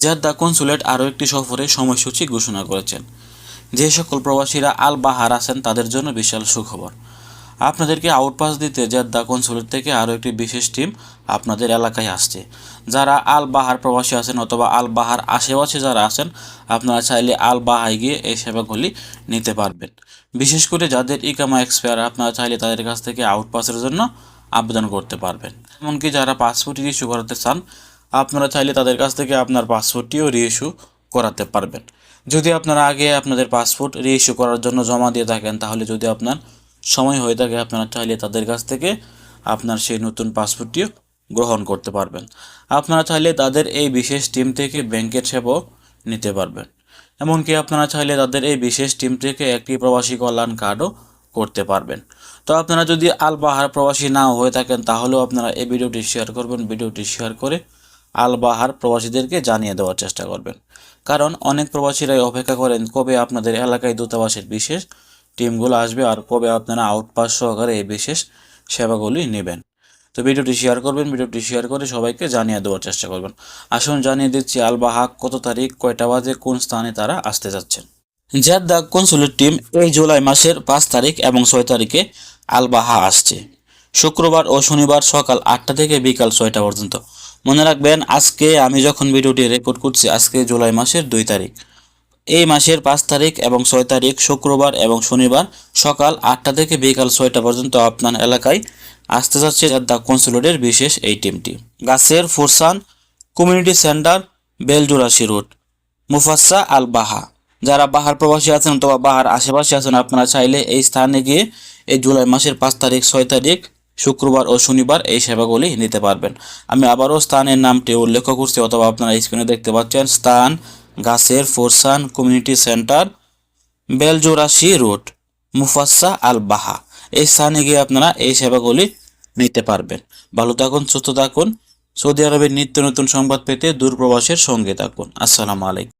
Jeddah consulate আরও একটি সফরে সময়সূচি ঘোষণা করেছেন। যে সকল প্রবাসীরা আল বাহার আছেন, তাদের জন্য বিশাল সুখবর। আপনাদেরকে আউটপাস দিতে জেদ্দা কনসুলেট থেকে আরও একটি বিশেষ টিম আপনাদের এলাকায় আসছে। যারা আল বাহার প্রবাসী আছেন অথবা আল বাহার আশেপাশে যারা আছেন, আপনারা চাইলে আল বাহায় গিয়ে এই সেবাগুলি নিতে পারবেন। বিশেষ করে যাদের ইকামা এক্সপায়ার, আপনারা চাইলে তাদের কাছ থেকে আউটপাসের জন্য আবেদন করতে পারবেন। এমনকি যারা পাসপোর্ট ইস্যু করাতে চান আপনারা চাইলে তাদের কাছ থেকে আপনার পাসপোর্টটিও রিইস্যু করাতে পারবেন। যদি আপনারা আগে আপনাদের পাসপোর্ট রিইস্যু করার জন্য জমা দিয়ে থাকেন, তাহলে যদি আপনার সময় হয়ে থাকে, আপনারা চাইলে তাদের কাছ থেকে আপনার সেই নতুন পাসপোর্টটিও গ্রহণ করতে পারবেন। আপনারা চাইলে তাদের এই বিশেষ টিম থেকে ব্যাংকের সেবাও নিতে পারবেন। এমনকি আপনারা চাইলে তাদের এই বিশেষ টিম থেকে একটি প্রবাসী কল্যাণ কার্ডও করতে পারবেন। তো আপনারা যদি আল বাহার প্রবাসী নাও হয়ে থাকেন, তাহলেও আপনারা এই ভিডিওটি শেয়ার করবেন। ভিডিওটি শেয়ার করে আল বাহার প্রবাসীদেরকে জানিয়ে দেওয়ার চেষ্টা করবেন। কারণ অনেক প্রবাসীরাই অপেক্ষা করেন, কবে আপনাদের এলাকায় দূতাবাসের বিশেষ টিমগুলো আসবে আর কবে আপনারা আউটপাস সহকারে এই বিশেষ সেবাগুলি নেবেন। তো ভিডিওটি শেয়ার করবেন, ভিডিওটি শেয়ার করে সবাইকে জানিয়ে দেওয়ার চেষ্টা করবেন। আসুন জানিয়ে দিচ্ছি আল বাহাক কত তারিখ, কয়টা বাজে, কোন স্থানে তারা আসতে যাচ্ছেন। জেদ্দা কনসুলেট টিম এই জুলাই মাসের পাঁচ তারিখ এবং ছয় তারিখে আলবাহা আসছে। শুক্রবার ও শনিবার সকাল আটটা থেকে বিকাল ছয়টা পর্যন্ত। মনে রাখবেন, আজকে আমি যখন ভিডিওটি রেকর্ড করছি, আজকে জুলাই মাসের দুই তারিখ। এই মাসের পাঁচ তারিখ এবং ছয় তারিখ, শুক্রবার এবং শনিবার সকাল আটটা থেকে বিকাল ছয়টা পর্যন্ত আপনার এলাকায় আসতে যাচ্ছে জেদ্দা কনসুলেটের বিশেষ এই টিমটি। গাছের Fursan community centre Baljurashi road, Mufasa Al Baha যারা বাহার প্রবাসী আছেন অথবা বাহার আশেপাশে আছেন, আপনারা চাইলে এই স্থানে গিয়ে এই জুলাই মাসের পাঁচ তারিখ, ছয় তারিখ শুক্রবার ও শনিবার এই সেবাগুলি নিতে পারবেন। আমি আবারও স্থানের নামটি উল্লেখ করছি অথবা আপনারা স্ক্রিনে দেখতে পাচ্ছেন স্থান, গাছের Forsan community centre, Baljurashi road Mufasa Al Baha এই স্থানে গিয়ে আপনারা এই সেবাগুলি নিতে পারবেন। ভালো থাকুন, সুস্থ থাকুন। সৌদি আরবের নিত্য নতুন সংবাদ পেতে দূরপ্রবাসের সঙ্গে থাকুন। আসসালামু আলাইকুম।